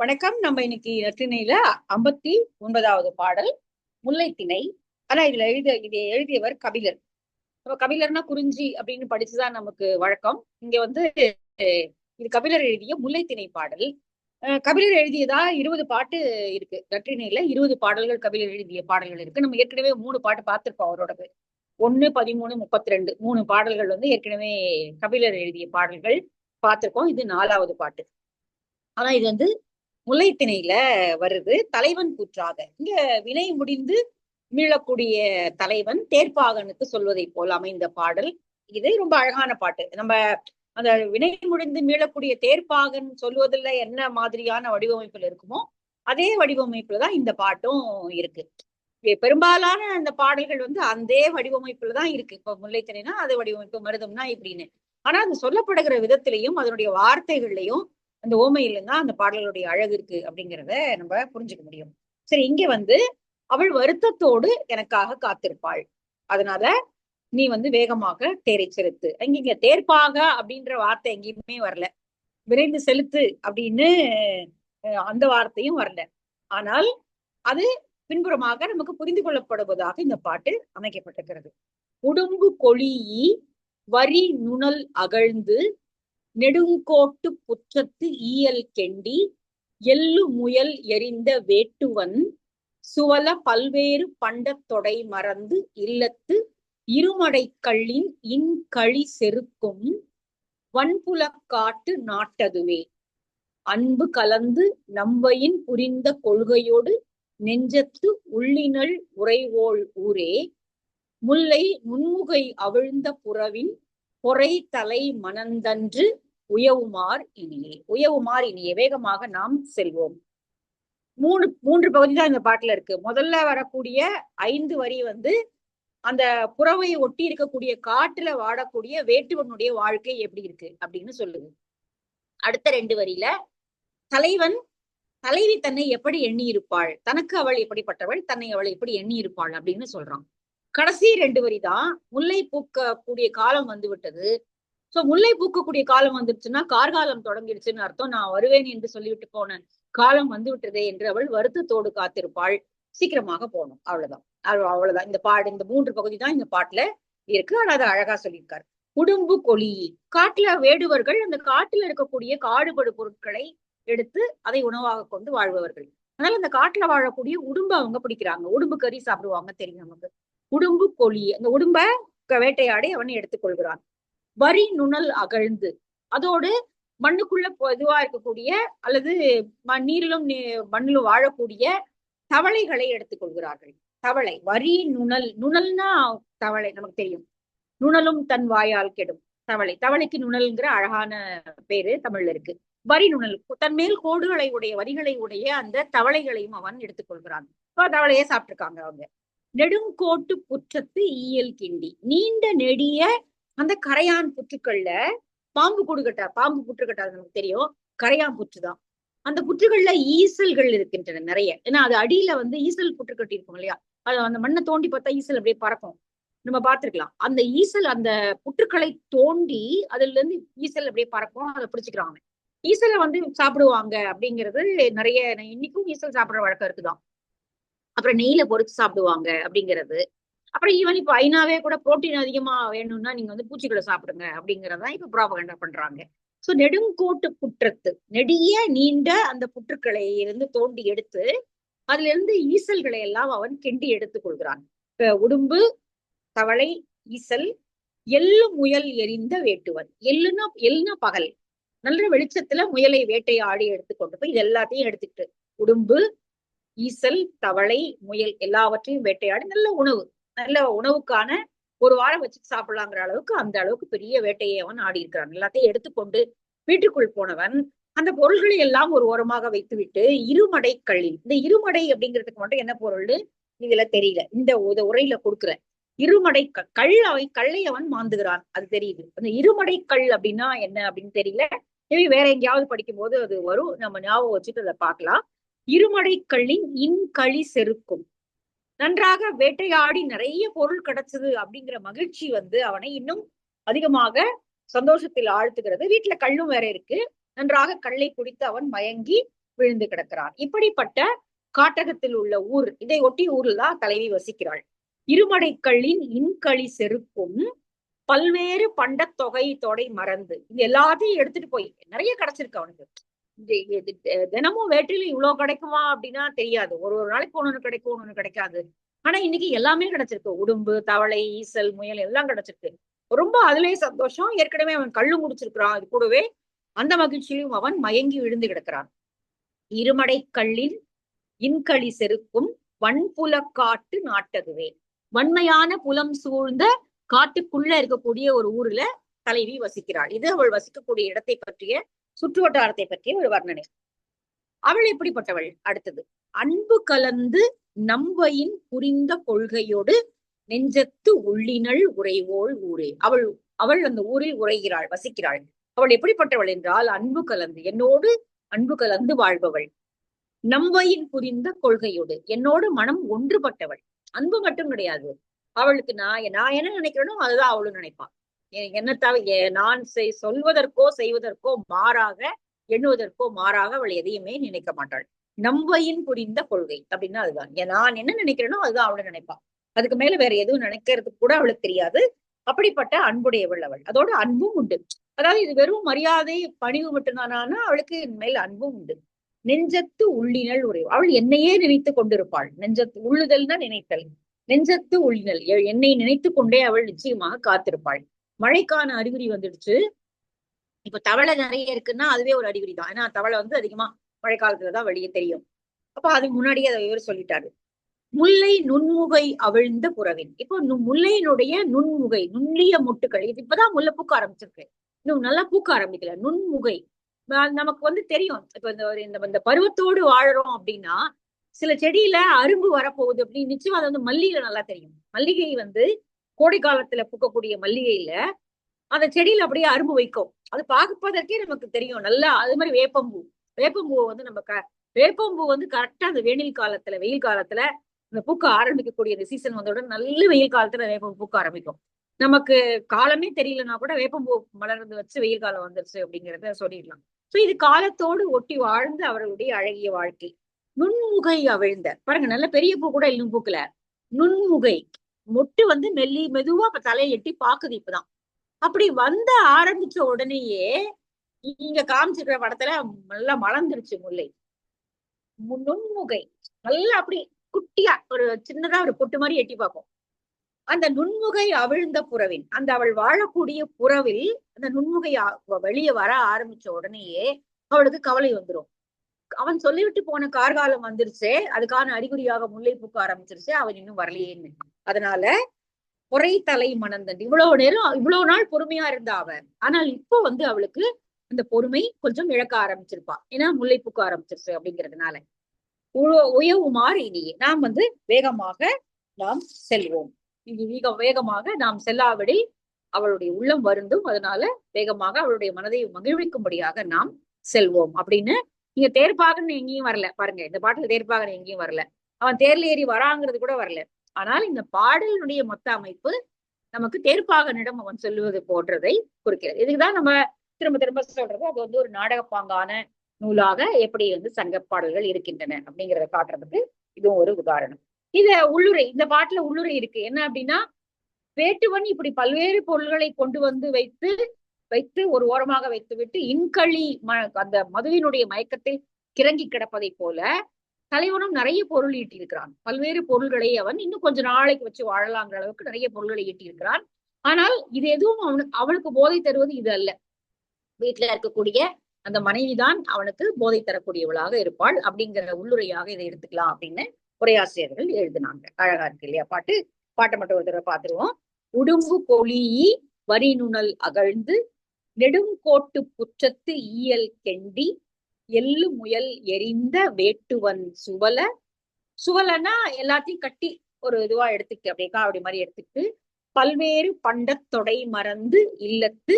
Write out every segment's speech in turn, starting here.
வணக்கம். நம்ம இன்னைக்கு நற்றிணையில ஐம்பத்தி ஒன்பதாவது பாடல் முல்லைத்திணை. ஆனா இதுல எழுத இதை எழுதியவர் கபிலர். நம்ம கபிலர்னா குறிஞ்சி அப்படின்னு படிச்சுதான் நமக்கு வழக்கம். இங்க வந்து இது கபிலர் எழுதிய முல்லைத்திணை பாடல். கபிலர் எழுதியதா இருபது பாட்டு இருக்கு. நற்றினையில இருபது பாடல்கள் கபிலர் எழுதிய பாடல்கள் இருக்கு. நம்ம ஏற்கனவே மூணு பாட்டு பார்த்திருப்போம் அவரோடது. ஒண்ணு பதிமூணு முப்பத்தி ரெண்டு மூணு பாடல்கள் வந்து ஏற்கனவே கபிலர் எழுதிய பாடல்கள் பார்த்திருக்கோம். இது நாலாவது பாட்டு. ஆனா இது வந்து முல்லைத்திணையில வருது தலைவன் கூற்றாக. இங்க வினை முடிந்து மீளக்கூடிய தலைவன் தேர்ப்பாகனுக்கு சொல்வதை போல் அமைந்த பாடல். இது ரொம்ப அழகான பாட்டு. நம்ம அந்த வினை முடிந்து மீளக்கூடிய தேர்ப்பாகன் சொல்வதில் என்ன மாதிரியான வடிவமைப்புல இருக்குமோ அதே வடிவமைப்புல தான் இந்த பாட்டும் இருக்கு. பெரும்பாலான அந்த பாடல்கள் வந்து அந்த வடிவமைப்புல தான் இருக்கு. இப்ப முல்லைத்திணைனா அது வடிவமைப்பு மருதம்னா இப்படின்னு. ஆனா அது சொல்லப்படுகிற விதத்திலையும் அதனுடைய வார்த்தைகள்லையும் அந்த ஓமை தான் அந்த பாடலுடைய அழகு இருக்கு அப்படிங்கிறத நம்ம புரிஞ்சுக்க முடியும். சரி இங்க வந்து அவள் வருத்தத்தோடு எனக்காக காத்திருப்பாள். அதனால நீ வந்து வேகமாக தேரை செலுத்து. இங்க இங்க தேர்ப்பாக அப்படின்ற வார்த்தை எங்கேயுமே வரல. விரைந்து செலுத்து அப்படின்னு அந்த வார்த்தையும் வரல. ஆனால் அது பின்புறமாக நமக்கு புரிந்து கொள்ளப்படுவதாக இந்த பாட்டு அமைக்கப்பட்டிருக்கிறது. உடும்பு கொழி வரி நுணல் அகழ்ந்து நெடுங்கோட்டு புற்றத்து ஈயல் கெண்டி எள்ளு முயல் எரிந்த வேட்டுவன் சுவல பல்வேறு பண்டத் தொடை மறந்து இல்லத்து இருமடைக்கல்லின் இன்கழி செருக்கும் வன்புலக்காட்டு நாட்டதுவே. அன்பு கலந்து நம்பையின் புரிந்த கொள்கையோடு நெஞ்சத்து உள்ளினள் உறைவோள் ஊரே முல்லை முன்முகை அவிழ்ந்த புறவின் பொறை தலை மணந்தன்று உயவுமார் இனியே. உயவுமார் இனியே. வேகமாக நாம் செல்வோம். மூணு மூன்று பகுதி தான் இந்த பாட்டுல இருக்கு. முதல்ல வரக்கூடிய ஐந்து வரி வந்து அந்த புறவை ஒட்டி இருக்கக்கூடிய காட்டுல வாடக்கூடிய வேட்டுவனுடைய வாழ்க்கை எப்படி இருக்கு அப்படின்னு சொல்லுது. அடுத்த ரெண்டு வரியில தலைவன் தலைவி தன்னை எப்படி எண்ணி இருப்பாள் தனக்கு அவள் எப்படிப்பட்டவள்? தன்னை அவள் எப்படி எண்ணி இருப்பாள் அப்படின்னு சொல்றான். கடைசி ரெண்டு வரி தான் முல்லை பூக்கக்கூடிய காலம் வந்து விட்டது சோ முல்லை பூக்கக்கூடிய காலம் வந்துருச்சுன்னா கார்காலம் தொடங்கிடுச்சுன்னு அர்த்தம். நான் வருவேன் என்று சொல்லிவிட்டு போனேன் காலம் வந்து விட்டதே என்று அவள் வருத்தத்தோடு காத்திருப்பாள். சீக்கிரமாக போகணும். அவ்வளவுதான். அவ்வளவுதான். இந்த பாடு இந்த மூன்று பகுதி தான் இந்த பாட்டுல இருக்கு. ஆனா அதை அழகா சொல்லியிருக்காரு. உடும்பு கொலி. காட்டுல வேடுவர்கள் அந்த காட்டுல இருக்கக்கூடிய காடுபடு பொருட்களை எடுத்து அதை உணவாக கொண்டு வாழ்பவர்கள். அதனால அந்த காட்டுல வாழக்கூடிய உடும்பு அவங்க பிடிக்கிறாங்க. உடும்பு கறி சாப்பிடுவாங்க தெரியும் நமக்கு. உடும்பு கொழி அந்த உடும்ப வேட்டையாடி அவன் எடுத்துக்கொள்கிறான் வரி நுணல் அகழ்ந்து அதோடு மண்ணுக்குள்ள இதுவா இருக்கக்கூடிய அல்லது ம- நீரிலும் மண்ணிலும் வாழக்கூடிய தவளைகளை எடுத்துக்கொள்கிறார்கள் தவளை வரி நுணல் நுணல்னா தவளை நமக்கு தெரியும். நுணலும் தன் வாயால் கெடும். தவளை தவளைக்கு நுணல்ங்கிற அழகான பேரு தமிழ்ல இருக்கு. வரி நுணல் தன் மேல் கோடுகளை உடைய வரிகளை உடைய அந்த தவளைகளையும் அவன் எடுத்துக்கொள்கிறான் இப்ப தவளையே சாப்பிட்டுருக்காங்க அவங்க. நெடுங்கோட்டு புற்றத்து ஈயல் கிண்டி. நீண்ட நெடிய அந்த கரையான் புற்றுக்கள்ல பாம்பு கூடுகட்டா பாம்பு புற்றுக்கட்டா நமக்கு தெரியும். கரையான் புற்று தான் அந்த புற்றுகள்ல ஈசல்கள் இருக்கின்றன நிறைய. ஏன்னா அது அடியில வந்து ஈசல் புற்று கட்டி இருக்கும் இல்லையா? அது அந்த மண்ணை தோண்டி பார்த்தா ஈசல் அப்படியே பறக்கும். நம்ம பார்த்துருக்கலாம். அந்த ஈசல் அந்த புற்றுக்களை தோண்டி அதுல இருந்து ஈசல் அப்படியே பறக்கும். அதை பிடிச்சிக்கிறாங்க ஈசலை வந்து சாப்பிடுவாங்க அப்படிங்கிறது நிறைய இன்னைக்கும் ஈசல் சாப்பிடுற வழக்கம் இருக்குதான். அப்புறம் நெய்யில பொறுத்து சாப்பிடுவாங்க அப்படிங்கிறது. அப்புறம் ஈவன் இப்ப ஐநாவே கூட புரோட்டீன் அதிகமா வேணும்னா நீங்க வந்து பூச்சிகளை சாப்பிடுங்க அப்படிங்கறதான் இப்ப ப்ராபகண்டா பண்றாங்க. சோ நெடுங்கோட்டு புற்றத்து நெடிய நீண்ட அந்த புற்றுக்களை இருந்து தோண்டி எடுத்து அதுல இருந்து ஈசல்களை எல்லாம் அவன் கிண்டி எடுத்துக் கொள்கிறான். இப்ப உடும்பு தவளை ஈசல் எள்ளு முயல் எரிந்த வேட்டுவன். எள்ளுனா எள்ளுனா பகல். நல்ல வெளிச்சத்துல முயலை வேட்டையாடி எடுத்துக்கொண்டு போய் இது எல்லாத்தையும் எடுத்துக்கிட்டு உடும்பு ஈசல் தவளை முயல் எல்லாவற்றையும் வேட்டையாடி நல்ல உணவு. நல்ல உணவுக்கான ஒரு வாரம் வச்சு சாப்பிடலாங்கிற அளவுக்கு அந்த அளவுக்கு பெரிய வேட்டையை அவன் ஆடி இருக்கிறான் எல்லாத்தையும் எடுத்துக்கொண்டு வீட்டுக்குள் போனவன் அந்த பொருள்களை எல்லாம் ஒரு ஓரமாக வைத்துவிட்டு இருமடை கள்ளி இந்த இருமடை அப்படிங்கிறதுக்கு மட்டும் என்ன பொருள்னு இதுல தெரியல. இந்த உத- உரையில கொடுக்குற இருமடை க- கல் அவன் கல்லை அவன் மாந்துகிறான். அது தெரியுது. அந்த இருமடை கல் அப்படின்னா என்ன அப்படின்னு தெரியல. இவை வேற எங்கேயாவது படிக்கும் போது அது வரும். நம்ம ஞாபகம் வச்சுட்டு அதை பார்க்கலாம். இருமடை கல்லின் இன்களி செருக்கும். நன்றாக வேட்டையாடி நிறைய பொருள் கிடைச்சது அப்படிங்கிற மகிழ்ச்சி வந்து அவனை இன்னும் அதிகமாக சந்தோஷத்தில் ஆழ்த்துகிறது. வீட்டுல கல்லும் வேற இருக்கு. நன்றாக கல்லை குடித்து அவன் மயங்கி விழுந்து கிடக்கிறான். இப்படிப்பட்ட காட்டகத்தில் உள்ள ஊர் இதை ஒட்டி ஊரில் தான் தலைவி வசிக்கிறாள். இருமடைக்கல்லின் இன்களி செருக்கும் பல்வேறு பண்டத்தொகை தொடை மறந்து இது எல்லாத்தையும் எடுத்துட்டு போய் நிறைய கிடைச்சிருக்கு அவனுக்கு. தினமும் வேட்டில இவ்வளவு கிடைக்குமா அப்படின்னா தெரியாது. ஒரு ஒரு நாளைக்கு ஒண்ணு கிடைக்கும் ஒண்ணு கிடைக்காது. ஆனா இன்னைக்கு எல்லாமே கிடைச்சிருக்கு. உடும்பு தவளை ஈசல் முயல் எல்லாம் கிடைச்சிருக்கு. ரொம்ப அதுலயே சந்தோஷம். ஏற்கனவே அவன் கள்ளு முடிச்சிருக்கிறான். அது கூடவே அந்த மகிழ்ச்சியிலும் அவன் மயங்கி விழுந்து கிடக்கிறான். இருமடை கல்லில் இன்களி செருக்கும் வன்புல காட்டு நாட்டதுவே வன்மையான புலம் சூழ்ந்த காட்டுக்குள்ள இருக்கக்கூடிய ஒரு ஊர்ல தலைவி வசிக்கிறாள். இது அவள் வசிக்கக்கூடிய இடத்தை பற்றிய சுற்று வட்டாரத்தை பற்றிய ஒரு வர்ணனை. அவள் எப்படிப்பட்டவள்? அடுத்தது அன்பு கலந்து நம்பையின் புரிந்த கொள்கையோடு நெஞ்சத்து உள்ளினள் உறைவோள் ஊரே. அவள் அவள் அந்த ஊரில் உரைகிறாள் வசிக்கிறாள். அவள் எப்படிப்பட்டவள் என்றால் அன்பு கலந்து என்னோடு அன்பு கலந்து வாழ்பவள். நம்பையின் புரிந்த கொள்கையோடு என்னோடு மனம் ஒன்றுபட்டவள். அன்பு மட்டும் கிடையாது. அவளுக்கு நான் நான் என்ன நினைக்கிறேனோ அதுதான் அவளும் நினைப்பான் என்ன தவிர நான் செய்- சொல்வதற்கோ செய்வதற்கோ மாறாக எண்ணுவதற்கோ மாறாக அவள் எதையுமே நினைக்க மாட்டாள். நம்பையின் புரிந்த கொள்கை அப்படின்னா அதுதான். நான் என்ன நினைக்கிறேனோ அதுதான் அவளை நினைப்பான் அதுக்கு மேல வேற எதுவும் நினைக்கிறதுக்கு கூட அவளுக்கு தெரியாது. அப்படிப்பட்ட அன்புடையவள் அவள். அதோட அன்பும் உண்டு. அதாவது இது வெறும் மரியாதை பணிவு மட்டும்தானா அவளுக்கு என் மேல் அன்பும் உண்டு. நெஞ்சத்து உள்ளினல் உரை அவள் என்னையே நினைத்து கொண்டிருப்பாள். நெஞ்சத்து உள்ளுதல் தான் நினைத்தல். நெஞ்சத்து உள்ளினல். என்னை நினைத்து கொண்டே அவள் நிச்சயமாக காத்திருப்பாள். மழைக்கான அறிகுறி வந்துடுச்சு. இப்ப தவளை நிறைய இருக்குன்னா அதுவே ஒரு அறிகுறி தான். ஏன்னா தவளை வந்து அதிகமா மழைக்காலத்துலதான் வெளியே தெரியும். அப்ப அதுக்கு முன்னாடியே அதை இவர் சொல்லிட்டாரு. முல்லை நுண்முகை அவிழ்ந்த புறவின். இப்போ முல்லையினுடைய நுண்முகை நுண்ணிய மொட்டுக்கள் இது இப்பதான் முல்லை பூக்க ஆரம்பிச்சிருக்கு. இன்னும் நல்லா பூக்க ஆரம்பிக்கல. நுண்முகை. நமக்கு வந்து தெரியும். இப்ப இந்த ஒரு இந்த இந்த பருவத்தோடு வாழறோம் அப்படின்னா சில செடியில அரும்பு வரப்போகுது அப்படின்னு நிச்சயமா அது வந்து மல்லிகைல நல்லா தெரியும். மல்லிகை வந்து கோடை காலத்துல பூக்கக்கூடிய மல்லிகையில அந்த செடியில அப்படியே அரும்பு வைக்கும். அது பார்ப்பதற்கே நமக்கு தெரியும். நல்லா அது மாதிரி வேப்பம்பூ. வேப்பம்பூவை வந்து நம்ம க வேப்பம்பூ வந்து கரெக்டா அந்த வெயில் காலத்துல வெயில் காலத்துல இந்த பூக்க ஆரம்பிக்கக்கூடிய இந்த சீசன் வந்தவுடன் நல்ல வெயில் காலத்துல வேப்பம் பூக்க ஆரம்பிக்கும். நமக்கு காலமே தெரியலன்னா கூட வேப்பம்பூ மலர்ந்து வச்சு வெயில் காலம் வந்துருச்சு அப்படிங்கிறத சொல்லிடலாம். சோ இது காலத்தோடு ஒட்டி வாழ்ந்து அவர்களுடைய அழகிய வாழ்க்கை. நுண்முகை அவிழ்ந்த. பாருங்க நல்ல பெரிய பூ கூட இன்னும் பூக்கல. நுண்முகை. மொட்டு வந்து மெல்லி மெதுவா இப்ப தலையை எட்டி பாக்குது இப்பதான். அப்படி வந்த ஆரம்பிச்ச உடனேயே நீங்க காமிச்சிருக்கிற படத்துல நல்லா மலர்ந்துருச்சு முல்லை. நுண்முகை நல்லா அப்படி குட்டியா ஒரு சின்னதா ஒரு பொட்டு மாதிரி எட்டி பார்க்கும் அந்த நுண்முகை அவிழ்ந்த புறவின் அந்த அவள் வாழக்கூடிய புறவில் அந்த நுண்முகை வெளியே வர ஆரம்பிச்ச உடனேயே அவளுக்கு கவலை வந்துரும். அவன் சொல்லிவிட்டு போன கார்காலம் வந்துருச்சே அதுக்கான அறிகுறியாக முல்லை பூக்க ஆரம்பிச்சிருச்சு அவன் இன்னும் வரலையேன்னு அதனால பொறை தலை மணந்தன். இவ்வளவு நேரம் இவ்வளவு நாள் பொறுமையா இருந்தா அவன். ஆனால் இப்போ வந்து அவளுக்கு அந்த பொறுமை கொஞ்சம் இழக்க ஆரம்பிச்சிருப்பா. ஏன்னா முல்லை பூக்க ஆரம்பிச்சிருச்சு அப்படிங்கிறதுனால. உழ- உயவுமாறு இனியே. நாம் வந்து வேகமாக நாம் செல்வோம். மிக வேகமாக நாம் செல்லாவிடில் அவளுடைய உள்ளம் வருந்தும். அதனால வேகமாக அவளுடைய மனதை மகிழ்விக்கும்படியாக நாம் செல்வோம் அப்படின்னு இங்க தேர்ப்பாகன் எங்கேயும் வரல. பாருங்க இந்த பாட்டுல தேர்ப்பாகன் எங்கேயும் வரல. அவன் தேர்ல ஏறி வராங்கிறது கூட வரல. ஆனால் இந்த பாடலினுடைய மொத்த அமைப்பு நமக்கு தேர்ப்பாகனிடம் அவன் சொல்லுவது போன்றதை குறிக்கிறது. இதுக்குதான் நம்ம திரும்ப திரும்ப சொல்றது. அது வந்து ஒரு நாடகப்பாங்கான நூலாக எப்படி வந்து சங்க பாடல்கள் இருக்கின்றன அப்படிங்கறத காட்டுறதுக்கு இதுவும் ஒரு உதாரணம். இத உள்ளுரை இந்த பாட்டுல உள்ளுரை இருக்கு. என்ன அப்படின்னா வேட்டுவன் இப்படி பல்வேறு பொருள்களை கொண்டு வந்து வைத்து வைத்து ஒரு ஓரமாக வைத்துவிட்டு இன்களி ம அந்த மதுவினுடைய மயக்கத்தில் கிறங்கி கிடப்பதை போல தலைவனும் நிறைய பொருள் ஈட்டியிருக்கிறான். பல்வேறு பொருள்களை அவன் இன்னும் கொஞ்ச நாளைக்கு வச்சு வாழலாங்கிற அளவுக்கு நிறைய பொருள்களை ஈட்டியிருக்கிறான். ஆனால் இது எதுவும் அவனுக்கு அவனுக்கு போதை தருவது இது அல்ல. வீட்டுல இருக்கக்கூடிய அந்த மனைவிதான் அவனுக்கு போதை தரக்கூடியவளாக இருப்பாள். அப்படிங்கிற உள்ளுரையாக இதை எடுத்துக்கலாம் அப்படின்னு உரையாசிரியர்கள் எழுதினாங்க. அழகா இருக்கு இல்லையா பாட்டு? பாட்டை மட்டும் ஒரு தடவை பார்த்துருவோம். உடும்பு பொலியி வரி நுணல் அகழ்ந்து நெடுங்கோட்டு புற்றத்து ஈயல் கெண்டி எள்ளு முயல் எரிந்த வேட்டுவன் சுவல. சுவலனா எல்லாத்தையும் கட்டி ஒரு இதுவா எடுத்துக்கிட்டு அப்படியே காவடி மாதிரி எடுத்துக்கிட்டு பல்வேறு பண்டத்தொடை மறந்து இல்லத்து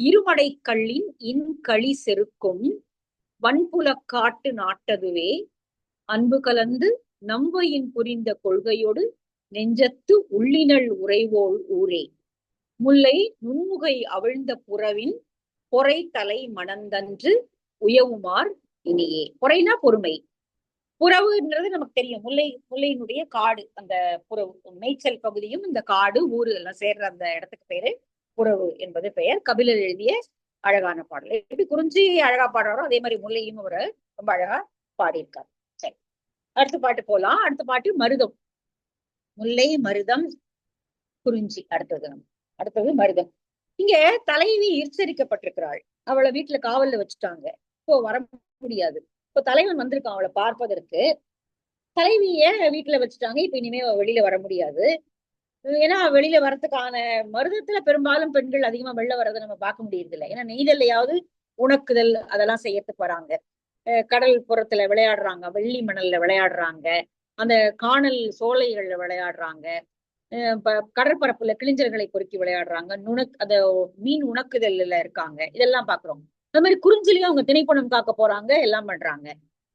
இருமடை கல்லின் இன்களி செருக்கும் வன்புலக்காட்டு நாட்டதுவே. அன்பு கலந்து நம்பையின் புரிந்த கொள்கையோடு நெஞ்சத்து உள்ளினள் உறைவோள் ஊரே. முல்லை நுண்முகை அவிழ்ந்த புறவின் பொறை தலை மணந்தன்று உயவுமார் இனியே. பொறைனா பொறுமை. புறவுன்றது நமக்கு தெரியும். முல்லை முல்லையினுடைய காடு அந்த புறவு மேய்ச்சல் பகுதியும் இந்த காடு ஊரு எல்லாம் சேர்ற அந்த இடத்துக்கு பேரு புறவு என்பது பெயர். கபிலர் எழுதிய அழகான பாடல். எப்படி குறிஞ்சி அழகா பாடுறாரோ அதே மாதிரி முல்லையும் அவர் ரொம்ப அழகா பாடியிருக்காரு. சரி. அடுத்த பாட்டு போலாம். அடுத்த பாட்டு மருதம். முல்லை மருதம் குறிஞ்சி. அடுத்தது நம்ம அடுத்தது மருதம் இங்க தலைவி எச்சரிக்கப்பட்டிருக்கிறாள் அவளை வீட்டுல காவல்ல வச்சுட்டாங்க. இப்போ வர முடியாது. இப்போ தலைவன் வந்திருக்கான் அவளை பார்ப்பதற்கு. தலைவிய வீட்டுல வச்சுட்டாங்க. இப்ப இனிமே வெளியில வர முடியாது. ஏன்னா வெளியில வரத்துக்கான மருதத்துல பெரும்பாலும் பெண்கள் அதிகமா வெளில வர்றதை நம்ம பார்க்க முடியறது இல்லை ஏன்னா நெய்தல்லையாவது உணக்குதல் அதெல்லாம் செய்யறதுக்கு வராங்க. அஹ் கடல் புறத்துல விளையாடுறாங்க. வெள்ளி மணல்ல விளையாடுறாங்க. அந்த காணல் சோலைகள்ல விளையாடுறாங்க. கடற்பரப்புல கிழிஞ்சல்களை பொறுக்கி விளையாடுறாங்க. நுணக் அத மீன் உணக்குதல்ல இருக்காங்க. இதெல்லாம் பாக்குறோம். அது மாதிரி குறிஞ்சிலையும் அவங்க திணைப்பணம் காக்க போறாங்க எல்லாம் பண்றாங்க.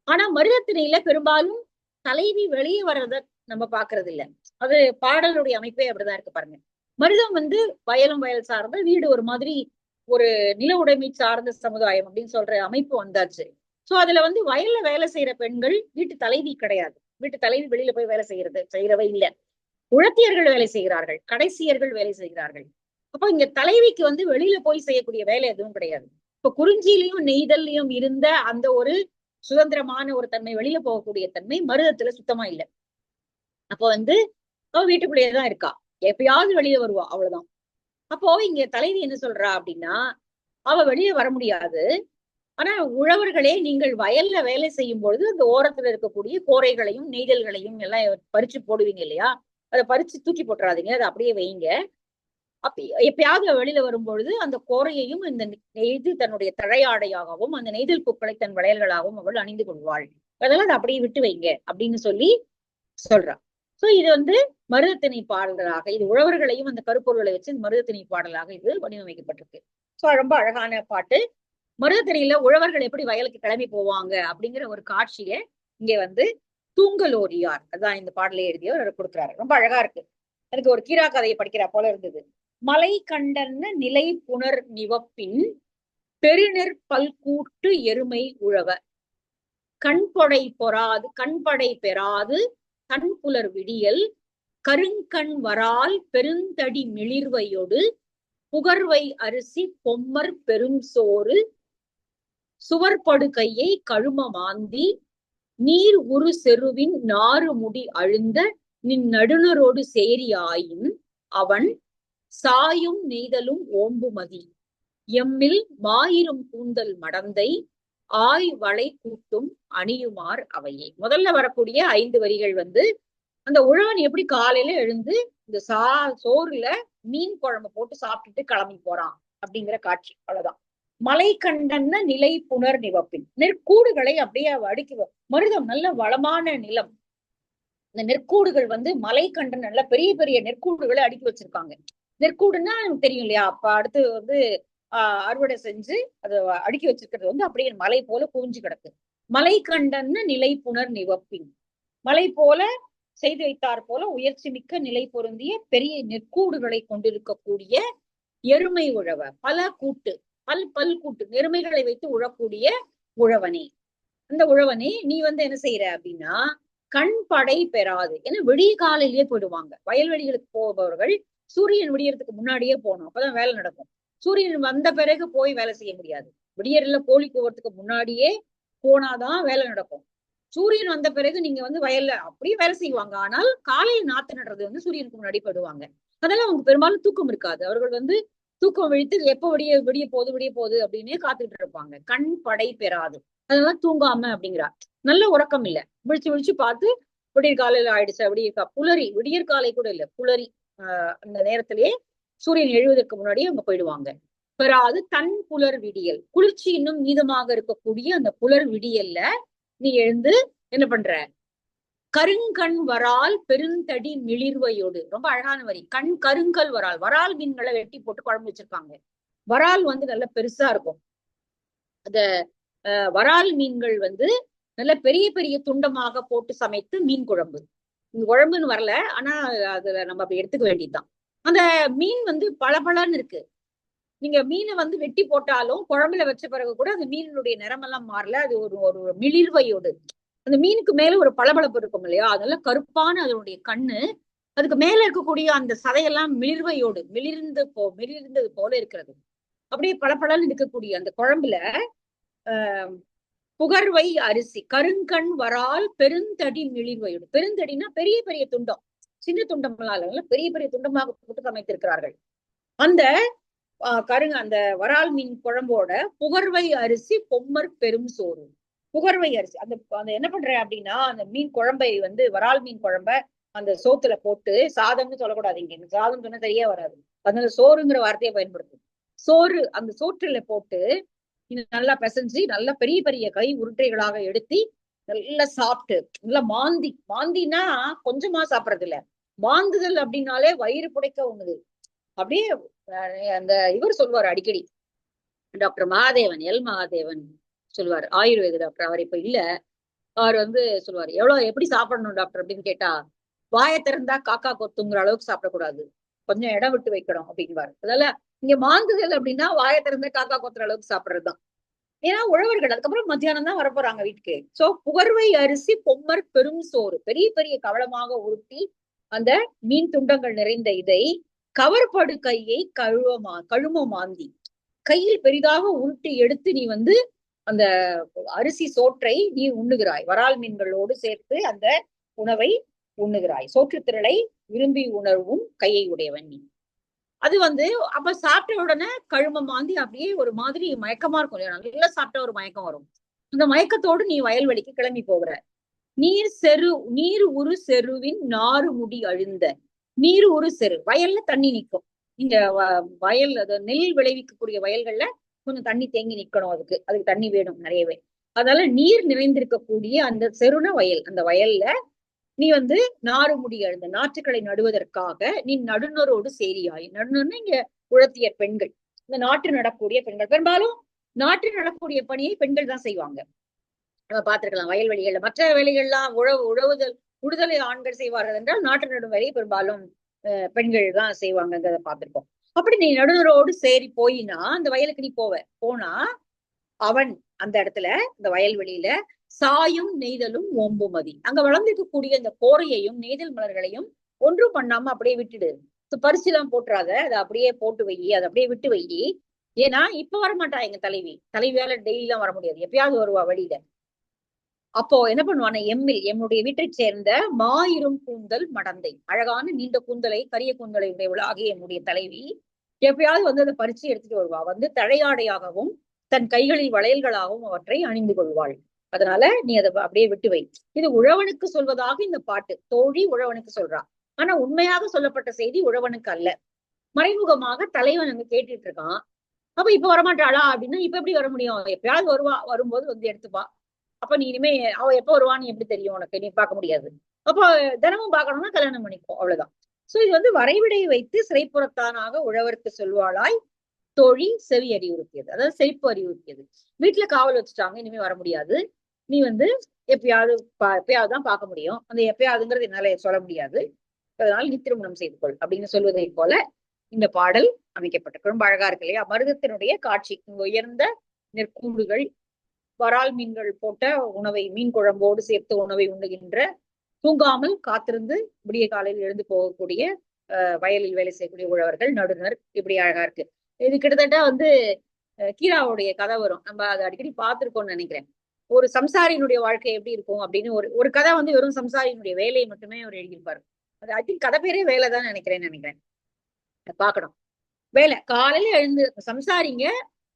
ஆனா மருதத்திணையில பெரும்பாலும் தலைவி வெளியே வர்றத நம்ம பாக்குறது இல்ல அது பாடலுடைய அமைப்பே அப்படிதான் இருக்கு பாருங்க. மருதம் வந்து வயலும் வயல் சார்ந்த வீடு ஒரு மாதிரி ஒரு நில உடைமை சார்ந்த சமுதாயம் அப்படின்னு சொல்ற அமைப்பு வந்தாச்சு. சோ அதுல வந்து வயல்ல வேலை செய்யற பெண்கள் வீட்டு தலைவி கிடையாது. வீட்டு தலைவி வெளியில போய் வேலை செய்யறது செய்யறவே இல்ல. உழத்தியர்கள் வேலை செய்கிறார்கள் கடைசியர்கள் வேலை செய்கிறார்கள். அப்போ இங்க தலைவிக்கு வந்து வெளியில போய் செய்யக்கூடிய வேலை எதுவும் கிடையாது. இப்ப குறிஞ்சியிலையும் நெய்தல்லையும் இருந்த அந்த ஒரு சுதந்திரமான ஒரு தன்மை வெளியில போகக்கூடிய தன்மை மருதத்துல சுத்தமா இல்ல. அப்போ வந்து அவ வீட்டுக்குள்ளேயேதான் இருக்கா. எப்பயாவது வெளியே வருவா அவ்வளவுதான். அப்போ இங்க தலைவி என்ன சொல்றா அப்படின்னா அவ வெளியே வர முடியாது. ஆனா உழவர்களே நீங்கள் வயல்ல வேலை செய்யும் பொழுது அந்த ஓரத்துல இருக்கக்கூடிய கோரைகளையும் நெய்தல்களையும் எல்லாம் பறிச்சு போடுவீங்க இல்லையா? அதை பறிச்சு தூக்கி போட்டுறாதீங்க. அதை அப்படியே வைங்க. அப்ப எப்பயாவது வெளியில வரும்பொழுது அந்த கோரையையும் இந்த நெய்து தன்னுடைய தழையாடையாகவும் அந்த நெய்தல் பூக்களை தன் வளையல்களாகவும் அவள் அணிந்து கொள்வாள். அதெல்லாம் அதை அப்படியே விட்டு வைங்க அப்படின்னு சொல்லி சொல்றா. சோ இது வந்து மருதத்திணை பாடல்களாக இது உழவர்களையும் அந்த கருப்பொருளை வச்சு இந்த மருதத்திணை பாடலாக இது வடிவமைக்கப்பட்டிருக்கு. சோ ரொம்ப அழகான பாட்டு. மருதத்திணையில உழவர்கள் எப்படி வயலுக்கு கிளம்பி போவாங்க அப்படிங்கிற ஒரு காட்சியை இங்க வந்து தூங்கலோரியார் அதான் இந்த பாடலை எழுதியவர் கொடுக்குறாரு. ரொம்ப அழகா இருக்கு. எனக்கு ஒரு கீரா கதையை படிக்கிறா போல இருந்தது. மலை கண்டன்ன நிலை புனர் நிவப்பின் பெருநெற் பல்கூட்டு எருமை உழவ. கண்பொடை பொறாது கண்படை பெறாது கண்புலர் விடியல். கருங்கண் வரால் பெருந்தடி மிளிர்வையொடு புகர்வை அரிசி பொம்மர் பெரும் சோறு சுவர்படு கையை கழும மாந்தி நீர் ஒரு செருவின் நாறு முடி அழுந்த நின் சேரி சேரியாயின் அவன் சாயும் நெய்தலும் ஓம்புமதி எம்மில் மாயிரும் கூந்தல் மடந்தை ஆய் வளை கூட்டும் அணியுமார் அவையே. முதல்ல வரக்கூடிய ஐந்து வரிகள் வந்து அந்த உழவன் எப்படி காலையில எழுந்து இந்த சா சோறுல மீன் குழம்பு போட்டு சாப்பிட்டுட்டு கிளம்பி போறான் அப்படிங்கிற காட்சி. அவ்வளவுதான். மலை கண்டன்ன நிலை புனர் நிவப்பின் நெற்கூடுகளை அப்படியே அடுக்கி மருதம் நல்ல வளமான நிலம். இந்த நெற்கூடுகள் வந்து மலை கண்டன் நல்ல பெரிய பெரிய நெற்கூடுகளை அடுக்கி வச்சிருக்காங்க. நெற்கூடுன்னா தெரியும் இல்லையா? அப்ப அடுத்து வந்து ஆஹ் அறுவடை செஞ்சு அதை அடுக்கி வச்சிருக்கிறது வந்து அப்படியே மலை போல குவிஞ்சு கிடக்கு. மலை கண்டன்னு நிலை புனர் நிவப்பின் மலை போல செய்து வைத்தார் போல உயர்ச்சி மிக்க நிலை பொருந்திய பெரிய நெற்கூடுகளை கொண்டிருக்கக்கூடிய எருமை உழவ பல கூட்டு. பல் பல் கூட்டு எருமைகளை வைத்து உழக்கூடிய உழவனே. அந்த உழவனே நீ வந்து என்ன செய்யற அப்படின்னா கண் படை பெறாது. ஏன்னா விடிய காலையிலேயே போயிடுவாங்க. வயல்வெளிகளுக்கு போபவர்கள் சூரியன் விடியறதுக்கு முன்னாடியே போகணும். அப்பதான் வேலை நடக்கும். சூரியன் வந்த பிறகு போய் வேலை செய்ய முடியாது. விடியறல கோழி கூவறதுக்கு முன்னாடியே போனாதான் வேலை நடக்கும். சூரியன் வந்த பிறகு நீங்க வந்து வயல்ல அப்படியே வேலை செய்வாங்க. ஆனால் காலையில் நாத்து நடுறது வந்து சூரியனுக்கு முன்னாடி போயிடுவாங்க. அதெல்லாம் அவங்க பெரும்பாலும் தூக்கம் இருக்காது. அவர்கள் வந்து தூக்கம் விழித்து எப்ப விடிய விடிய போகுது விடிய போகுது அப்படின்னே காத்துட்டு இருப்பாங்க. கண் படை பெறாது. அதனால தூங்காம அப்படிங்கிறா. நல்ல உறக்கம் இல்ல. விழிச்சு விழிச்சு பார்த்து விடியற் காலையில ஆயிடுச்சு. விடியற் புலரி. விடியற் காலை கூட இல்ல. புலரி ஆஹ் அந்த நேரத்திலேயே சூரியன் எழுவதற்கு முன்னாடியே அவங்க போயிடுவாங்க. பெறாது தன் புலர் விடியல். குளிர்ச்சி இன்னும் மீதமாக இருக்கக்கூடிய அந்த புலர் விடியல்ல நீ எழுந்து என்ன பண்ற? கருங்கண் வரால் பெருந்தடி மிளிர்வையோடு. ரொம்ப அழகான வரி. கண் கருங்கல் வரால். வரால் மீன்களை வெட்டி போட்டு குழம்பு வச்சிருக்காங்க வரால் வந்து நல்ல பெருசா இருக்கும். அத அஹ், வரால் மீன்கள் வந்து நல்ல பெரிய பெரிய துண்டமாக போட்டு சமைத்து மீன் குழம்பு. இந்த குழம்புன்னு வரல. ஆனா அதுல நம்ம அப்படி எடுத்துக்க வேண்டியதுதான். அந்த மீன் வந்து பளபளன்னு இருக்கு. நீங்க மீனை வந்து வெட்டி போட்டாலும் குழம்புல வச்ச பிறகு கூட அந்த மீனினுடைய நிறமெல்லாம் மாறல. அது ஒரு ஒரு மிளிர்வையோடு. அந்த மீனுக்கு மேல ஒரு பளபளப்பு இருக்கும் இல்லையா? அதெல்லாம் கருப்பான அதனுடைய கண்ணு அதுக்கு மேல இருக்கக்கூடிய அந்த சதையெல்லாம் மிளிர்வையோடு மிளிர்ந்து போ மிளிர்ந்தது போல இருக்கிறது. அப்படியே பளபளன்னு இருக்கக்கூடிய அந்த குழம்புல ஆஹ் புகர்வை அரிசி கருங்கண் வரால் பெருந்தடி மிளிர்வையோடு. பெருந்தடினா பெரிய பெரிய துண்டம். சின்ன துண்டம்லாம் பெரிய பெரிய துண்டமாக போட்டு சமைத்திருக்கிறார்கள் அந்த ஆஹ் கருங்க அந்த வரால் மீன் குழம்போட புகர்வை அரிசி பொம்மர் பெரும் சோறு. புகர்வை அரிசி. அந்த அந்த என்ன பண்றேன் அப்படின்னா அந்த மீன் குழம்பை வந்து வரால் மீன் குழம்ப அந்த சோத்துல போட்டு சாதம்னு சொல்லக்கூடாது இங்க சாதம் சொன்னா சரியா வராது. அதனால சோறுங்கிற வார்த்தையை பயன்படுத்தும் சோறு அந்த சோற்றுல போட்டு இது நல்லா பிசைஞ்சு நல்லா பெரிய பெரிய கை உருட்டைகளாக எடுத்து நல்லா சாப்பிட்டு நல்லா மாந்தி மாந்தினா கொஞ்சமா சாப்பிடறது இல்ல மாந்துதல் அப்படின்னாலே வயிறு புடைக்க உண்ணுது அப்படியே அந்த இவர் சொல்லுவார் அடிக்கடி. டாக்டர் மகாதேவன் எல் மகாதேவன் சொல்லுவார். ஆயுர்வேத டாக்டர் அவர் இப்ப இல்ல. அவர் வந்து சொல்லுவார் எவ்வளவு எப்படி சாப்பிடணும் டாக்டர் அப்படின்னு கேட்டா வாயை திறந்தா காக்கா கொத்துங்கிற அளவுக்கு சாப்பிடக்கூடாது. கொஞ்சம் இடம் விட்டு வைக்கணும் அப்படிங்குவாரு அதனால இங்க மாங்குதல் அப்படின்னா வாயை திறந்த காக்கா கொத்துற அளவுக்கு சாப்பிடுறதுதான். ஏன்னா உழவர்கள் அதுக்கப்புறம் மத்தியானம் தான் வரப்போறாங்க வீட்டுக்கு. சோ புகர்வை அரிசி பொம்மர் பெரும் சோறு. பெரிய பெரிய கவளமாக உருட்டி அந்த மீன் துண்டங்கள் நிறைந்த இதை கவர்படு கையை கழுவமா கழும மாந்தி கையில் பெரிதாக உருட்டி எடுத்து நீ வந்து அந்த அரிசி சோற்றை நீ உண்ணுகிறாய். வரால் மீன்களோடு சேர்த்து அந்த உணவை உண்ணுகிறாய். சோற்றுத்திரளை விரும்பி உணர்வும் கையை உடையவன் நீ. அது வந்து அப்ப சாப்பிட்ட உடனே கழும மாந்தி அப்படியே ஒரு மாதிரி மயக்கமா இருக்கும் நல்லா சாப்பிட்ட ஒரு மயக்கம் வரும். அந்த மயக்கத்தோடு நீ வயல்வெளிக்கு கிளம்பி போகிற. நீர் செரு நீர் உரு செருவின் நாறு முடி அழுந்த. நீர் உரு செரு. வயல்ல தண்ணி நிற்கும். இங்க வயல் அது நெல் விளைவிக்கக்கூடிய வயல்கள்ல கொஞ்சம் தண்ணி தேங்கி நிக்கணும் அதுக்கு. அதுக்கு தண்ணி வேணும் நிறையவே. அதனால நீர் நிறைந்திருக்கக்கூடிய அந்த செருண வயல் அந்த வயல்ல நீ வந்து நாறு முடி எழுந்த நாற்றுக்களை நடுவதற்காக நீ நடுநரோடு சேரியாய். நடுநர்னு இங்க உழத்தியர் பெண்கள். இந்த நாற்று நடக்கூடிய பெண்கள். பெரும்பாலும் நாற்று நடக்கூடிய பணியை பெண்கள் தான் செய்வாங்க. நம்ம பார்த்திருக்கலாம் வயல்வெளிகள்ல மற்ற வேலைகள்லாம் உழவு உழவுதல் உடுதலை ஆண்கள் செய்வார்கள் என்றால் நாற்று நடும் வேலையை பெரும்பாலும் பெண்கள் தான் செய்வாங்கங்கிறத பார்த்திருக்கோம் அப்படி நீ நடுநரோடு சேரி போயினா அந்த வயலுக்கு நீ போவ. போனா அவன் அந்த இடத்துல இந்த வயல்வெளியில சாயும் நெய்தலும் ஓம்புமதி அங்க வளர்ந்துருக்கக்கூடிய இந்த கோரையையும் நெய்தல் மலர்களையும் ஒன்றும் பண்ணாம அப்படியே விட்டுடு. பரிசுலாம் போட்டுறாத அதை அப்படியே போட்டு வை அதை அப்படியே விட்டு வை. ஏன்னா இப்ப வரமாட்டா எங்க தலைவி. தலைவியால டெய்லி எல்லாம் வர முடியாது. எப்பயாவது வருவா வழியில. அப்போ என்ன பண்ணுவான எம்மில் எம்முடைய வீட்டை சேர்ந்த மாயிரும் கூந்தல் மடந்தை. அழகான நீண்ட கூந்தலை கரிய கூந்தலை உடையவள் ஆகிய என்னுடைய தலைவி எப்பயாவது வந்து அதை பறிச்சு எடுத்துட்டு வருவா. வந்து தழையாடையாகவும் தன் கைகளில் வளையல்களாகவும் அவற்றை அணிந்து கொள்வாள். அதனால நீ அதை அப்படியே விட்டு வை. இது உழவனுக்கு சொல்வதாக இந்த பாட்டு. தோழி உழவனுக்கு சொல்றா. ஆனா உண்மையாக சொல்லப்பட்ட செய்தி உழவனுக்கு அல்ல. மறைமுகமாக தலைவன் அங்க கேட்டுட்டு இருக்கான். அப்ப இப்ப வரமாட்டாளா அப்படின்னா இப்ப எப்படி வர முடியும்? எப்பயாவது வருவா வரும்போது வந்து எடுத்துப்பா. அப்ப நீ இனிமே அவ எப்ப வருவான்னு எப்படி தெரியும் உனக்கு? நீ பார்க்க முடியாது. அப்போ தினமும் பார்க்கணும்னா கல்யாணம் பண்ணிக்கோ அவ்வளவுதான். சோ இது வந்து வரைவிடை வைத்து சிறைப்புறத்தானாக உழவருக்கு சொல்வாளாய் தோழி செவி அறிவுறுத்தியது. அதாவது செழிப்பு அறிவுறுத்தியது. வீட்டுல காவல் வச்சுட்டாங்க இனிமே வர முடியாது. நீ வந்து எப்பயாவது எப்பயாவது தான் பார்க்க முடியும். அந்த எப்பயாவதுங்கிறது என்னால சொல்ல முடியாது. அதனால நீ திருமணம் செய்து கொள் அப்படின்னு சொல்வதை போல இந்த பாடல் அமைக்கப்பட்ட ரொம்ப அழகா இருக்கு இல்லையா? மருதத்தினுடைய காட்சி. உயர்ந்த நெற்கூடுகள் வரால் மீன்கள் போட்ட உணவை மீன் குழம்போடு சேர்த்து உணவை உண்ணுகின்ற தூங்காமல் காத்திருந்து விடிய காலையில் எழுந்து போகக்கூடிய வயலில் வேலை செய்யக்கூடிய உழவர்கள் நடுநர் இப்படி அழகா இருக்கு. இது கிட்டத்தட்ட வந்து கீராவுடைய கதை வரும். நம்ம அதை அடிக்கடி பார்த்திருக்கோம்னு நினைக்கிறேன். ஒரு சம்சாரியினுடைய வாழ்க்கை எப்படி இருக்கும் அப்படின்னு ஒரு ஒரு கதை வந்து வெறும் சம்சாரியினுடைய வேலையை மட்டுமே அவர் எழுதியிருப்பாரு. அது ஐ திங்க் கதை பேரே வேலை தான் நினைக்கிறேன்னு நினைக்கிறேன். பார்க்கணும். வேலை காலையில எழுந்து சம்சாரிங்க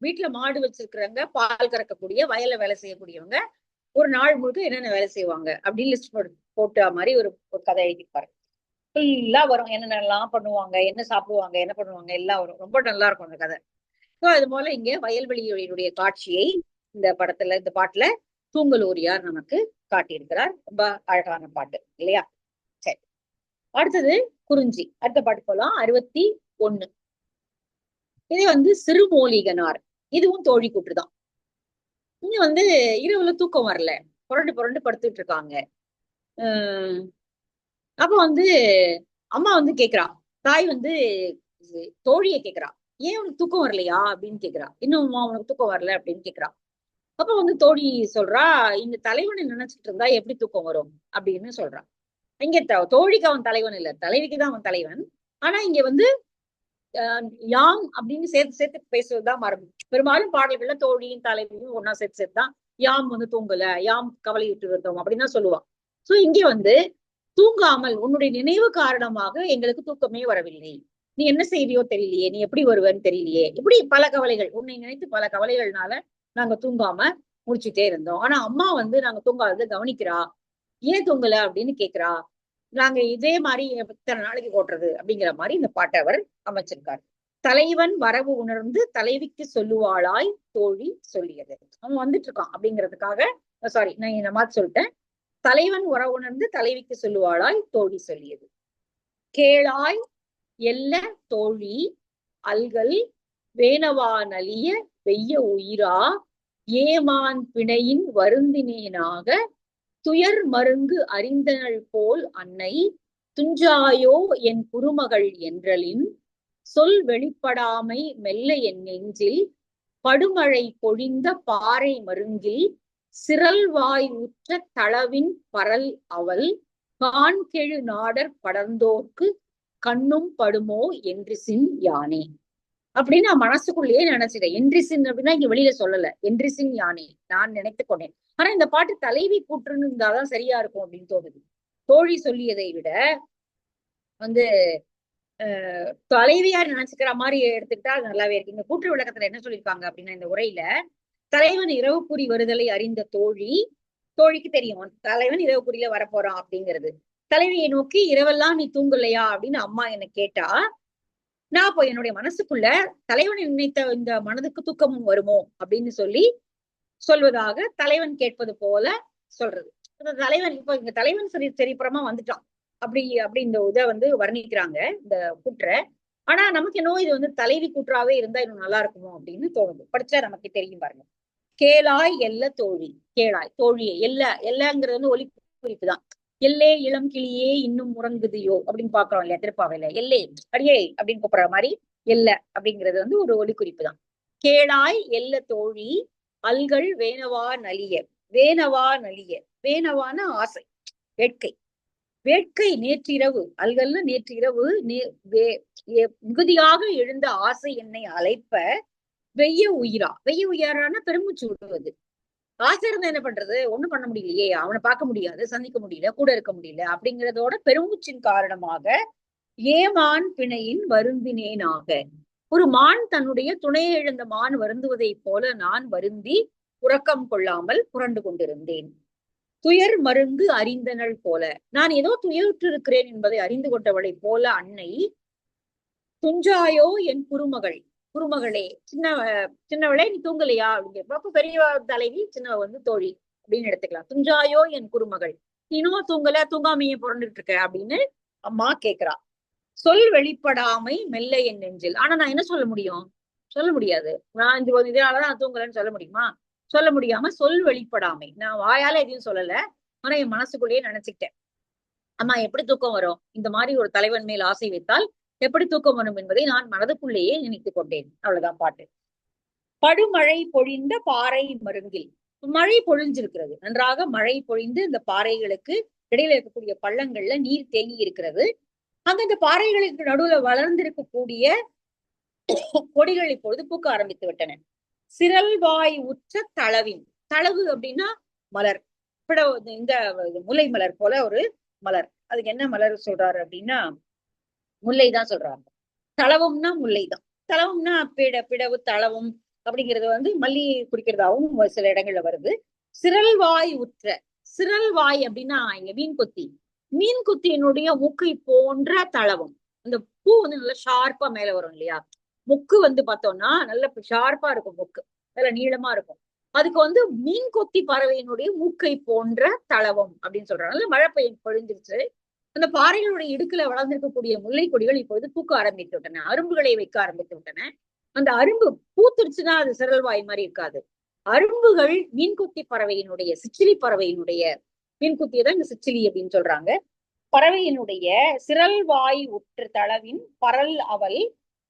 வீட்டுல மாடு வச்சிருக்கிறவங்க பால் கறக்கக்கூடிய வயல்ல வேலை செய்யக்கூடியவங்க ஒரு நாள் முழுக்க என்னென்ன வேலை செய்வாங்க? அப்படின்னு லிஸ்ட் போட்ட மாதிரி ஒரு ஒரு கதை எழுதிப்பாரு ஃபுல்லா வரும். என்னென்னலாம் பண்ணுவாங்க? என்ன சாப்பிடுவாங்க? என்ன பண்ணுவாங்க? எல்லாம் வரும். ரொம்ப நல்லா இருக்கும் அந்த கதை. ஸோ அது போல இங்க வயல்வெளியுடைய காட்சியை இந்த படத்துல இந்த பாட்டுல தூங்கலூரியார் நமக்கு காட்டியிருக்கிறார். ரொம்ப அழகான பாட்டு இல்லையா? சரி. அடுத்தது குறிஞ்சி. அடுத்த பாட்டு போலாம். அறுபத்தி ஒண்ணு. இது வந்து சிறுமூலிகனார். இதுவும் தோழி கூட்டுதான் இங்க வந்து இரவுல தூக்கம் வரல. புரண்டு புரண்டு படுத்துட்டு இருக்காங்க. அப்ப வந்து அம்மா வந்து கேக்குறா. தாய் வந்து தோழிய கேக்குறா. ஏன் உனக்கு தூக்கம் வரலையா? அப்படின்னு கேக்குறா. இன்னும் உனக்கு தூக்கம் வரல? அப்படின்னு கேக்குறா. அப்ப வந்து தோழி சொல்றா இந்த தலைவனை நினைச்சிட்டு இருந்தா எப்படி தூக்கம் வரும்? அப்படின்னு சொல்றா. இங்க த- தோழிக்கு அவன் தலைவன் இல்ல. தலைவிக்கு தான் அவன் தலைவன். ஆனா இங்க வந்து யாம் அப்படின்னு சேர்த்து சேர்த்து பேசுவதுதான் மரபு. பெரும்பாலும் பாடல்கள்ல தோழியும் தலைவியும் ஒன்னா சேர்த்து சேர்த்து தான் யாம் வந்து தூங்கல யாம் கவலை விட்டு இருந்தோம் அப்படின்னு தான் சொல்லுவான். சோ இங்க வந்து தூங்காமல் உன்னுடைய நினைவு காரணமாக எங்களுக்கு தூக்கமே வரவில்லை. நீ என்ன செய்வியோ தெரியலையே நீ எப்படி வருவேன்னு தெரியலையே. இப்படி பல கவலைகள் உன்னை நினைத்து பல கவலைகள்னால நாங்க தூங்காம முடிச்சுட்டே இருந்தோம். ஆனா அம்மா வந்து நாங்க தூங்காதது கவனிக்கிறா. ஏன் தூங்கல அப்படின்னு கேக்குறா. நாங்க இதே மாதிரி இத்தனை நாளைக்கு ஓட்டுறது அப்படிங்கிற மாதிரி இந்த பாட்டை அவர் அமைச்சிருக்காரு. தலைவன் வரவு உணர்ந்து தலைவிக்கு சொல்லுவாளாய் தோழி சொல்லியது. அவன் வந்துட்டு இருக்கான் அப்படிங்கிறதுக்காக சாரி நான் இந்த மாதிரி சொல்லிட்டேன். தலைவன் உறவு உணர்ந்து தலைவிக்கு சொல்லுவாளாய் தோழி சொல்லியது. கேளாய் எல்ல தோழி அல்கல் வேணவா நலிய வெய்ய உயிரா ஏமான் பிணையின் வருந்தினேனாக துயர் மருங்கு அறிந்தனள் போல் அன்னை துஞ்சாயோ என் குருமகள் என்றலின் சொல் வெளிப்படாமை மெல்ல என் நெஞ்சில் படுமழை பொழிந்த பாறை மருங்கில் சிரல் வாய் உற்ற தளவின் பரல் அவள் கான்கெழு நாடர் படர்ந்தோர்க்கு கண்ணும் படுமோ என்று சின் யானே. அப்படின்னு நான் மனசுக்குள்ளேயே நினைச்சிட்டேன். என்றிசின் அப்படின்னா இங்க வெளியில சொல்லல. என்றிசின் யானே. நான் நினைத்து கொண்டேன். ஆனா இந்த பாட்டு தலைவி கூற்றுன்னு இருந்தாதான் சரியா இருக்கும் அப்படின்னு தோணுது. தோழி சொல்லியதை விட வந்து தலைவியார் நினைச்சுக்கிற மாதிரி எடுத்துக்கிட்டா அது நல்லாவே இருக்கு. இந்த கூற்று விளக்கத்துல என்ன சொல்லியிருக்காங்க அப்படின்னா இந்த உரையில தலைவன் இரவு குறி வருதலை அறிந்த தோழி தோழிக்கு தெரியும் தலைவன் இரவு குறியில வரப்போறான் அப்படிங்கிறது. தலைவியை நோக்கி இரவெல்லாம் நீ தூங்கலையா? அப்படின்னு அம்மா என்ன கேட்டா நான் இப்போ என்னுடைய மனசுக்குள்ள தலைவனை நினைத்த இந்த மனதுக்கு தூக்கமும் வருமோ? அப்படின்னு சொல்லி சொல்வதாக தலைவன் கேட்பது போல சொல்றது. தலைவன் இப்ப இங்க தலைவன் சரி சரிப்புறமா வந்துட்டான். அப்படி அப்படி இந்த இதை வந்து வர்ணிக்கிறாங்க இந்த குற்ற. ஆனா நமக்கு என்னவோ இது வந்து தலைவி கூற்றாவே இருந்தா இன்னும் நல்லா இருக்குமோ அப்படின்னு தோணுது. படிச்சா நமக்கு தெரியும் பாருங்க. கேளாய் எல்ல தோழி. கேளாய் தோழியே எல்ல எல்லங்கிறது வந்து ஒலி குறிப்பு தான். எல்லே இளம் கிளியே இன்னும் முறங்குதியோ அப்படின்னு பாக்குறோம் இல்லையா திருப்பாவையில. எல்லே அடியே அப்படின்னு கூப்பிடுற மாதிரி எல்ல அப்படிங்கிறது வந்து ஒரு ஒலி குறிப்பு தான். கேளாய் எல்ல தோழி அல்கள் வேணவா நலிய. வேணவா நலிய. வேணவான ஆசை வேட்கை. வேட்கை நேற்றிரவு அல்கல்ல நேற்றிரவு நே வே- மிகுதியாக எழுந்த ஆசை என்னை அழைப்ப வெய்ய உயிரா. வெய்ய உயிரான பெருமூச்சு விடுவது. ஆசை இருந்தா என்ன பண்றது? ஒண்ணும் பண்ண முடியலையே. அவனை பார்க்க முடியாது சந்திக்க முடியல கூட இருக்க முடியல. அப்படிங்கறதோட பெருமூச்சின் காரணமாக ஏமான் பிணையின் வருந்தினேனாக. ஒரு மான் தன்னுடைய துணையை இழந்த மான் வருந்துவதைப் போல நான் வருந்தி உறக்கம் கொள்ளாமல் புரண்டு கொண்டிருந்தேன். துயர் மருங்கு அறிந்தனள் போல. நான் ஏதோ துயருற்றிருக்கிறேன் என்பதை அறிந்து கொண்டவளைப் போல அன்னை துஞ்சாயோ என் குருமகள் குருமகளே சின்ன சின்னவளே நீ தூங்கலையா? அப்படிங்கிற அப்ப பெரிய தலைவி சின்னவ வந்து தோழி அப்படின்னு எடுத்துக்கலாம். துஞ்சாயோ என் குருமகள் இன்னும் தூங்கல தூங்காமையே புரண்டுட்டு இருக்க அப்படின்னு அம்மா கேக்குறா சொல் வெளிப்படாமை மெல்ல என் நெஞ்சில். ஆனா நான் என்ன சொல்ல முடியும்? சொல்ல முடியாது. நான் இந்த இதனாலதான் நான் தூங்கலன்னு சொல்ல முடியுமா? சொல்ல முடியாம சொல் வெளிப்படாமை. நான் வாயால எதையும் சொல்லல. ஆனா என் மனசுக்குள்ளேயே நினைச்சுக்கிட்டேன். அம்மா எப்படி தூக்கம் வரும்? இந்த மாதிரி ஒரு தலைவன் மேல் ஆசை வைத்தால் எப்படி தூக்கம் வரும் என்பதை நான் மனதுக்குள்ளேயே நினைத்துக் கொண்டேன். அவ்வளவுதான் பாட்டு. படுமழை பொழிந்த பாறை மருங்கில். மழை பொழிஞ்சிருக்கிறது. நன்றாக மழை பொழிந்து இந்த பாறைகளுக்கு இடையில இருக்கக்கூடிய பள்ளங்கள்ல நீர் தேங்கி இருக்கிறது. அங்க இந்த பாறைகளுக்கு நடுவுல வளர்ந்திருக்கக்கூடிய கொடிகள் இப்பொழுது பூக்க ஆரம்பித்து விட்டன. சிரல்வாய் உற்ற தளவின். தளவு அப்படின்னா மலர். இப்பட இந்த முல்லை மலர் போல ஒரு மலர். அதுக்கு என்ன மலர் சொல்றாரு அப்படின்னா முல்லை தான் சொல்றாங்க. தளவம்னா முல்லை தான் தளவம்னா பிட பிடவு தளவம் அப்படிங்கிறது வந்து மல்லி குடிக்கிறதாவும் ஒரு சில இடங்கள்ல வருது. சிரல்வாய் உற்ற சிரல்வாய் அப்படின்னா இங்க மீன் கொத்தி மீன் கொத்தியினுடைய மூக்கை போன்ற தளவம். இந்த பூ வந்து நல்லா ஷார்ப்பா மேல வரும் இல்லையா? முக்கு வந்து பார்த்தோம்னா நல்ல ஷார்ப்பா இருக்கும் முக்கு. நல்ல நீளமா இருக்கும். அதுக்கு வந்து மீன் கொத்தி பறவையினுடைய மூக்கை போன்ற தளவம் அப்படின்னு சொல்றாங்க. நல்ல மழை பெய்யும் பொழிஞ்சிருச்சு. அந்த பாறைகளுடைய இடுக்குல வளர்ந்திருக்கக்கூடிய முல்லை கொடிகள் இப்பொழுது பூக்க ஆரம்பித்து விட்டன அரும்புகளை வைக்க ஆரம்பித்து விட்டன. அந்த அரும்பு பூத்துருச்சுன்னா அது சிறல்வாய் மாதிரி இருக்காது. அரும்புகள் மீன்குத்தி பறவையினுடைய சிச்சிலி பறவையினுடைய மீன்குத்தியை தான் இந்த சிச்சிலி அப்படின்னு சொல்றாங்க. பறவையினுடைய சிறல்வாய் உற்ற தளவின் பரல் அவல்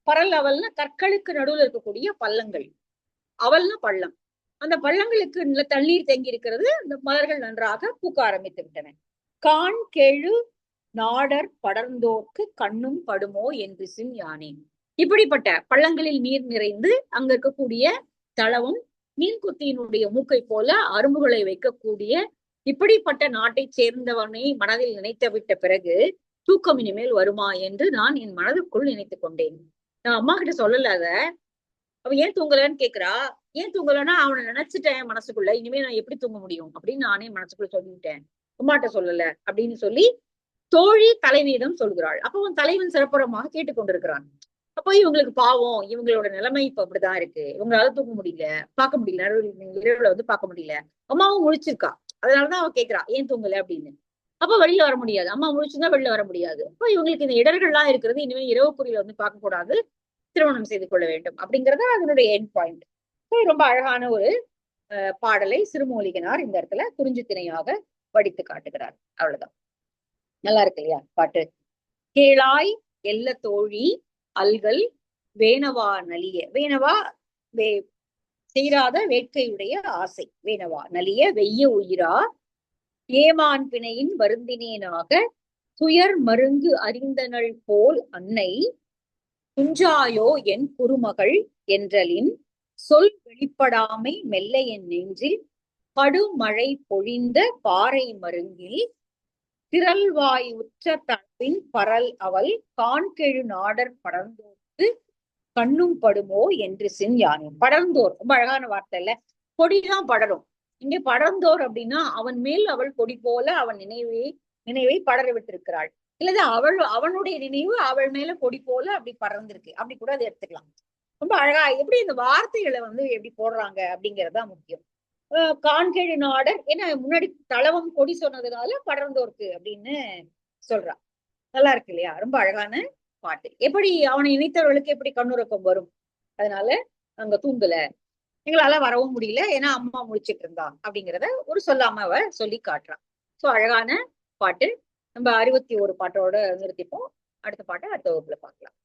பரல் அவல்னா கற்களுக்கு நடுவுல இருக்கக்கூடிய பள்ளங்கள். அவல்னா பள்ளம். அந்த பள்ளங்களுக்கு தண்ணீர் தேங்கி இருக்கிறது அந்த மலர்கள் நன்றாக பூக்க ஆரம்பித்து விட்டன. கான் கெழு நாடர் படர்ந்தோர்க்கு கண்ணும் படுமோ என்று சின் யானே. இப்படிப்பட்ட பள்ளங்களில் நீர் நிறைந்து அங்க இருக்கக்கூடிய தளவும் மீன்குத்தியினுடைய மூக்கை போல அரும்புகளை வைக்கக்கூடிய இப்படிப்பட்ட நாட்டை சேர்ந்தவனை மனதில் நினைத்து விட்ட பிறகு தூக்கம் இனிமேல் வருமா என்று நான் என் மனதுக்குள் நினைத்து கொண்டேன். நான் அம்மா கிட்ட சொல்லல அத. அவ ஏன் தூங்கலன்னு கேக்குறா? ஏன் தூங்கலன்னா அவனை நினைச்சிட்டேன் மனசுக்குள்ள. இனிமே நான் எப்படி தூங்க முடியும்? அப்படின்னு நானே மனசுக்குள்ள சொல்லிட்டேன். அம்மாட்ட சொல்லல அப்படின்னு சொல்லி தோழி தலைவியிடம் சொல்கிறாள். அப்போ அவன் தலைவன் சிறப்புறமாக கேட்டுக்கொண்டிருக்கிறான். அப்போ இவங்களுக்கு பாவம் இவங்களோட நிலைமை இப்ப அப்படிதான் இருக்கு. இவங்களால தூங்க முடியல பார்க்க முடியல இரவுல வந்து பார்க்க முடியல. அம்மாவும் முழிச்சிருக்கா. அதனாலதான் அவ கேக்குறா ஏன் தூங்கல? அப்படின்னு. அப்ப வெளியில வர முடியாது. அம்மா முழிச்சிருந்தா வெளியில வர முடியாது. அப்போ இவங்களுக்கு இந்த இடர்கள்லாம் இருக்கிறது இனிமேல் இரவு குறியில வந்து பார்க்க கூடாது. திருமணம் செய்து கொள்ள வேண்டும் அப்படிங்கறது அதனுடைய எண்ட் பாயிண்ட் ரொம்ப அழகான ஒரு அஹ், பாடலை சிறுமூலிகனார் இந்த இடத்துல குறிஞ்சி திணையாக வடித்து காட்டுகிறார். அவ்வளவுதான். நல்லா இருக்கு இல்லையா பாட்டு? கேளாய் எல்ல தோழி அல்கல் வேணவா நலிய. வேணவா வே தீராத வேட்கையுடைய ஆசை. வேணவா நலிய வெய்ய உயிரா. ஏமான் பிணையின் வருந்தினேனாக துயர் மருங்கு அறிந்தனள் போல் அன்னை. துஞ்சாயோ என் குருமகள் என்றலின். சொல் வெளிப்படாமை மெல்ல என் நெஞ்சில். படுமழை பொழிந்த பாறை மருங்கில். திரள்வாய் உற்ற தன்பின் பரல் அவள் கான்கெழு நாடர் படர்ந்தோர்க்கு கண்ணும் படுமோ என்று சின் யானை படர்ந்தோர் ரொம்ப அழகான வார்த்தை இல்ல. கொடிதான் படரும். இங்கே படர்ந்தோர் அப்படின்னா அவன் மேல் அவள் கொடி போல அவன் நினைவை நினைவை படர விட்டிருக்கிறாள். இல்லது அவள் அவனுடைய நினைவு அவள் மேல கொடி போல அப்படி பறந்திருக்கு அப்படி கூட அதை எடுத்துக்கலாம். ரொம்ப அழகா எப்படி இந்த வார்த்தைகளை வந்து எப்படி போடுறாங்க அப்படிங்கறதுதான் முக்கியம். கான்கேடு நாடர். ஏன்னா முன்னாடி தளவம் கொடி சொன்னதுனால படர்ந்தோர்க்கு அப்படின்னு சொல்றான் நல்லா இருக்கு இல்லையா? ரொம்ப அழகான பாட்டு. எப்படி அவனை இணைத்தவர்களுக்கு எப்படி கண்ணுறக்கம் வரும்? அதனால அங்க தூங்கல. எங்களால வரவும் முடியல. ஏன்னா அம்மா முடிச்சிட்டு இருந்தா அப்படிங்கிறத ஒரு சொல்லாம அவ சொல்லி காட்டுறான் சோ அழகான பாட்டு. நம்ம அறுபத்தி ஒரு பாட்டோட நிறுத்திப்போம். அடுத்த பாட்டை அடுத்த வகுப்புல பார்க்கலாம்.